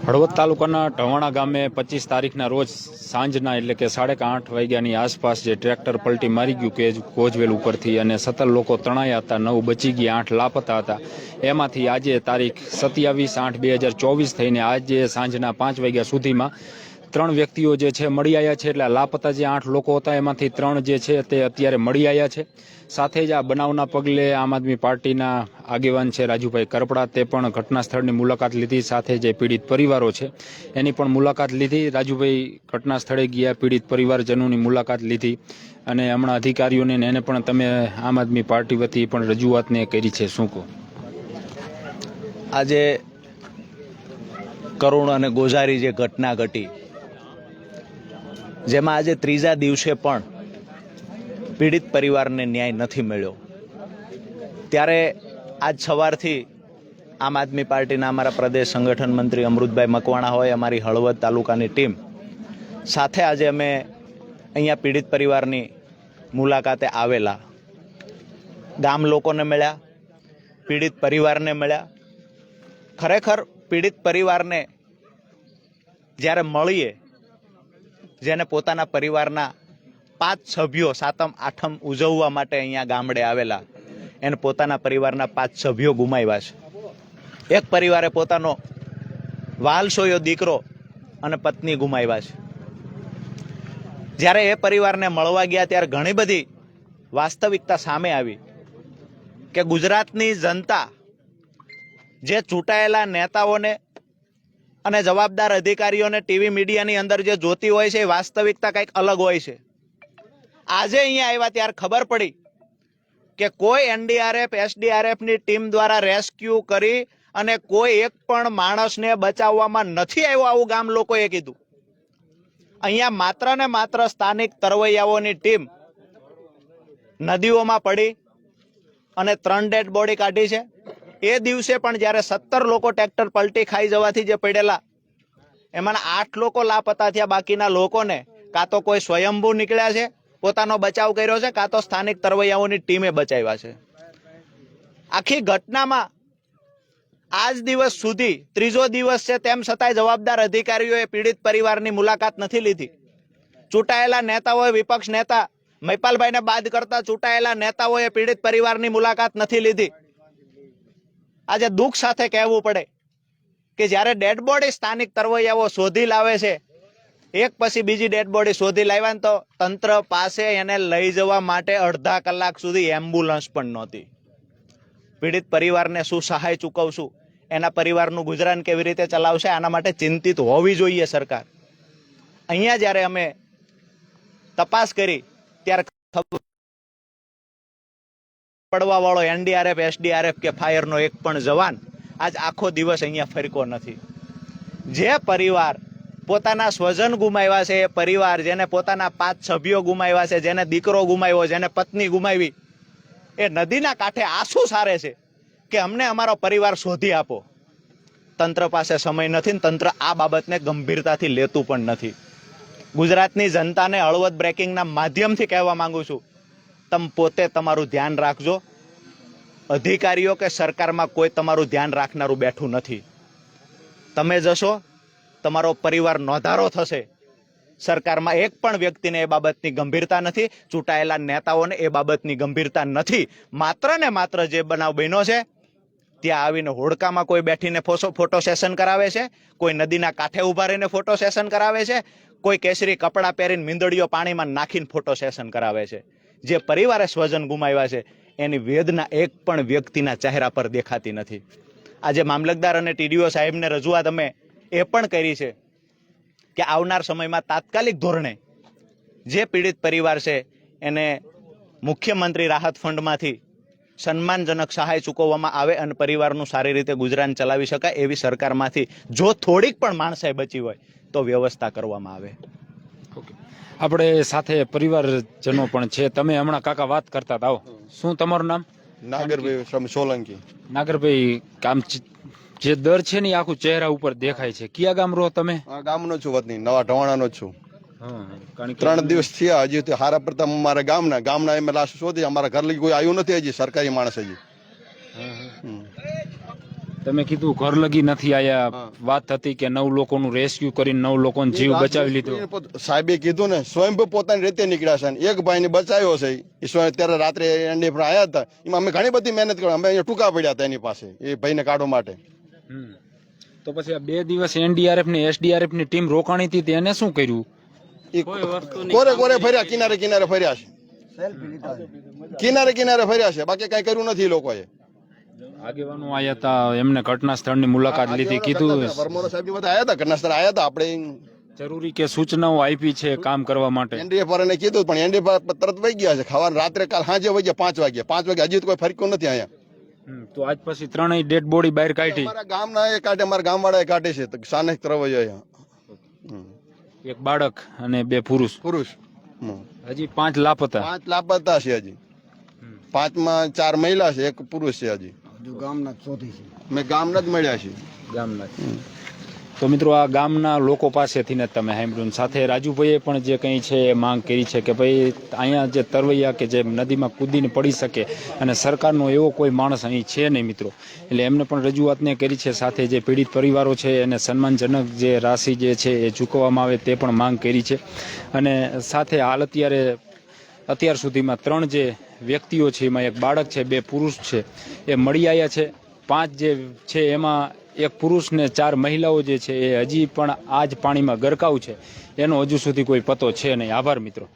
હળવદ તાલુકાના ઢવાણા ગામે પચીસ તારીખના રોજ સાંજના એટલે કે સાડેક આઠ વાગ્યાની આસપાસ જે ટ્રેક્ટર પલટી મારી ગયું કે કોજવેલ ઉપરથી અને સત્તર લોકો તણાયા હતા, નવ બચી ગયા, આઠ લાપતા હતા. એમાંથી આજે તારીખ સત્યાવીસ આઠ બે હજાર ચોવીસ થઈને આજે સાંજના પાંચ વાગ્યા સુધીમાં ત્રણ વ્યક્તિઓ જે છે મળી આવ્યા છે એટલે લાપતા જે આઠ લોકો હતા એમાંથી ત્રણ જે છે તે અત્યારે મળી આવ્યા છે. સાથે જ આ બનાવના પગલે આમ આદમી પાર્ટીના આગેવાન છે રાજુભાઈ કરપડા, તે પણ ઘટના સ્થળની મુલાકાત લીધી. સાથે જે પીડિત પરિવારો છે એની પણ મુલાકાત લીધી. રાજુભાઈ ઘટના સ્થળે ગયા, પીડિત પરિવારજનોની મુલાકાત લીધી અને હમણાં અધિકારીઓને એને પણ તમે આમ આદમી પાર્ટી વતી પણ રજૂઆતને કરી છે. શું કહો? આજે કરુણ અને ગોઝારી જે ઘટના ઘટી જેમાં આજે ત્રીજા દિવસે પણ પીડિત પરિવારને ન્યાય નથી મળ્યો. ત્યારે આજ સવારથી આમ આદમી પાર્ટીના અમારા પ્રદેશ સંગઠન મંત્રી અમૃતભાઈ મકવાણા હોય, અમારી હળવદ તાલુકાની ટીમ, સાથે આજે અમે અહીંયા પીડિત પરિવારની મુલાકાતે આવેલા. ગામ લોકોને મળ્યા, પીડિત પરિવારને મળ્યા. ખરેખર પીડિત પરિવારને જ્યારે મળીએ જેને પોતાના પરિવારના પાંચ સભ્યો સાતમ, આઠમ ઉજવવા માટે અહીંયા ગામડે આવેલા. એને પોતાના પરિવારના પાંચ સભ્યો ગુમાવ્યા છે. એક પરિવારે પોતાનો વાલસોયો દીકરો અને પત્ની ગુમાવ્યા છે. જ્યારે એ પરિવારને મળવા ગયા ત્યારે ઘણી બધી વાસ્તવિકતા સામે આવી કે ગુજરાતની જનતા જે ચૂંટાયેલા નેતાઓને અને જવાબદાર અધિકારીઓને ટીવી મીડિયાની અંદર જે જોતી હોય છે એ વાસ્તવિકતા કંઈક અલગ હોય છે. આજે અહીંયા આવ્યા ત્યારે ખબર પડી કે કોઈ એનડીઆરએફ, એસડીઆરએફની ટીમ દ્વારા રેસ્ક્યુ કરી અને કોઈ એક પણ માણસને બચાવવામાં નથી આવ્યો આવું ગામ લોકોએ કીધું. અહીંયા માત્ર ને માત્ર સ્થાનિક તરવૈયાઓની ટીમ નદીઓમાં પડી અને ત્રણ ડેડ બોડી કાઢી છે. એ દિવસે પણ જ્યારે સત્તર લોકો ટ્રેક્ટર પલટી ખાઈ જવાથી જે પડેલા એમાંના આઠ લોકો લાપતા થયા બાકીના લોકોને. કાં તો કોઈ સ્વયંભૂ નીકળ્યા છે, પોતાનો બચાવ કર્યો છે, કાં તો સ્થાનિક તરવૈયાઓની ટીમે બચાવ્યા છે. આખી ઘટનામાં આજ દિવસ સુધી, ત્રીજો દિવસ છે તેમ છતાંય જવાબદાર અધિકારીઓએ પીડિત પરિવારની મુલાકાત નથી લીધી. ચૂંટાયેલા નેતાઓએ વિપક્ષ નેતા મૈપાલભાઈને બાદ કરતા ચૂંટાયેલા નેતાઓએ પીડિત પરિવારની મુલાકાત નથી લીધી. આજે દુઃખ સાથે કહેવું પડે કે જ્યારે ડેડ બોડી સ્થાનિક તરવૈયાઓ શોધી લાવે છે, એક પછી બીજી ડેડ બોડી શોધી લાવ્યા ને તો તંત્ર પાસે એને લઈ જવા માટે અડધા કલાક સુધી એમ્બ્યુલન્સ પણ નહોતી. પીડિત પરિવારને શું સહાય ચૂકવશું? એના પરિવારનું ગુજરાન કેવી રીતે ચલાવશે? આના માટે ચિંતિત હોવી જોઈએ સરકાર. અહીંયા જ્યારે અમે તપાસ કરી પડવા વાળો એનડીઆરએફ, એસડીઆરએફ કે ફાયરનો એક પણ જવાન આજ આખો દિવસ અહીંયા ફરકો નથી. જે પરિવાર પોતાના સ્વજન ગુમાવ્યા છે, એ પરિવાર જેને પોતાના પાંચ સભ્યો ગુમાવ્યા છે, જેને દીકરો ગુમાવ્યો, જેને પત્ની ગુમાવી, એ નદીના કાંઠે આંસુ સારે છે કે અમને અમારો પરિવાર શોધી આપો. તંત્ર પાસે સમય નથી ને તંત્ર આ બાબતને ગંભીરતાથી લેતું પણ નથી. ગુજરાતની જનતાને હળવદ બ્રેકિંગના માધ્યમથી કહેવા માંગુ છું તમે પોતે તમારું ધ્યાન રાખજો. અધિકારીઓ કે સરકારમાં કોઈ તમારું ધ્યાન રાખનારું બેઠું નથી. તમે જશો, તમારો પરિવાર નોંધારો થશે. સરકારમાં એક પણ વ્યક્તિને એ બાબતની ગંભીરતા નથી, ચૂંટાયેલા નેતાઓને એ બાબતની ગંભીરતા નથી. માત્ર ને માત્ર જે બનાવ બન્યો છે, ત્યાં આવીને હોડકામાં કોઈ બેઠીને ફોટો સેશન કરાવે છે, કોઈ નદીના કાંઠે ઊભા રહીને ફોટો સેશન કરાવે છે, કોઈ કેસરી કપડાં પહેરીને મીંદડીઓ પાણીમાં નાખીને ફોટો સેશન કરાવે છે. જે પરિવારે સ્વજન ગુમાવ્યા છે, એની વેદના એક પણ વ્યક્તિના ચહેરા પર દેખાતી નથી. આજે મામલતદાર અને ટીડીઓ સાહેબને રજૂઆત અમે એ પણ કરી છે કે આવનાર સમયમાં તાત્કાલિક ધોરણે જે પીડિત પરિવાર છે, એને મુખ્યમંત્રી રાહત ફંડમાંથી સન્માનજનક સહાય ચૂકવવામાં આવે અને પરિવારનું સારી રીતે ગુજરાન ચલાવી શકાય એવી સરકારમાંથી જો થોડીક પણ માણસાઈ બચી હોય, તો વ્યવસ્થા કરવામાં આવે. આપણે સાથે પરિવારજનો પણ છે. તમે હમણાં કાકા વાત કરતા હતા. આવો. શું તમારું નામ? નાગરભાઈ સોલંકી. નાગરભાઈ કામ જે દર છે ને આખું ચહેરા ઉપર દેખાય છે. કયા ગામ રહો તમે? ગામનો છું વતની નવા ઢવાણાનો છું. ત્રણ દિવસ થયા હજી હારા પ્રથમ અમારા ગામના. ગામના એમ લાશ શોધી? અમારા ઘર લગી કોઈ આવ્યું નથી હજી સરકારી માણસ હજી. તમે કીધું ઘર લગી નથી આયા. વાત હતી કે નવ લોકોનું રેસ્ક્યુ કરીને નવ લોકોનો જીવ બચાવી લીધો. એ સાહેબે કીધું ને સ્વયંભૂ પોતાની રીતે નીકળ્યા છે એક ભાઈને બચાવ્યો છે. એ સ્વયં ત્યારે રાત્રે એનડી પર આવ્યા હતા. એમાં અમે ઘણી બધી મહેનત કરી અમે અહીંયા ટૂંકા પડ્યા હતા એની પાસે એ ભાઈને કાઢવા માટે. તો પછી આ બે દિવસ એનડીઆરએફ ને એસડીઆરએફની ટીમ રોકાણી હતી તેને શું કર્યું? કોરે કોરે ફર્યા કિનારે કિનારે ફર્યા છે. કિનારે કિનારે ફર્યા છે બાકી કઈ કર્યું નથી એ લોકોએ. આગેવાનો આયા હતા એમને ઘટના સ્થળની મુલાકાત લીધી કીધું પરમોરો સાહેબ બધા આવ્યા હતા ઘટના સ્થળ આયા હતા આપણે જરૂરી કે સૂચનાઓ આપી છે કામ કરવા માટે. એનડીએ પર એને કીધું પણ એનડીએ પર તરત વહી ગયા છે. ખાવાનું રાત્રે કાલ સાંજે વહી ગયા પાંચ વાગ્યા. પાંચ વાગે હજી કોઈ ફરક્યું નથી અહીંયા. તો આજ પછી ત્રણેય ડેડ બોડી બહાર કાઢી. અમારા ગામના એ કાઢે અમારા ગામવાળા એ કાઢે છે. સાને તરફ અહીંયા. એક બાળક અને બે પુરુષ. પુરુષ. હજી પાંચ લાપતા પાંચ લાપતા છે હજી. પાંચમાં ચાર મહિલા છે એક પુરુષ છે હજી. મેં ગામના જ મળ્યા છે. ગામના તો મિત્રો આ ગામના લોકો પાસેથી ને તમે સાંભળ્યું સાથે રાજુભાઈએ પણ જે કંઈ છે એ માંગ કરી છે કે ભાઈ અહીંયા જે તરવૈયા કે જે નદીમાં કૂદીને પડી શકે અને સરકારનો એવો કોઈ માણસ અહીં છે નહીં મિત્રો. એટલે એમને પણ રજૂઆતને કરી છે સાથે જે પીડિત પરિવારો છે એને સન્માનજનક જે રાશિ જે છે એ ચૂકવવામાં આવે તે પણ માંગ કરી છે. અને સાથે હાલ અત્યારે અત્યાર સુધીમાં ત્રણ જે વ્યક્તિઓ છે, એમાં એક બાળક છે, બે પુરુષ છે, એ મળી આવ્યા છે. પાંચ જે છે, એમાં એક પુરુષ ને ચાર મહિલાઓ જે છે, એ હજી પણ આ જ પાણીમાં ગરકાવ છે. એનો હજુ સુધી કોઈ પતો છે નહીં. આભાર મિત્રો.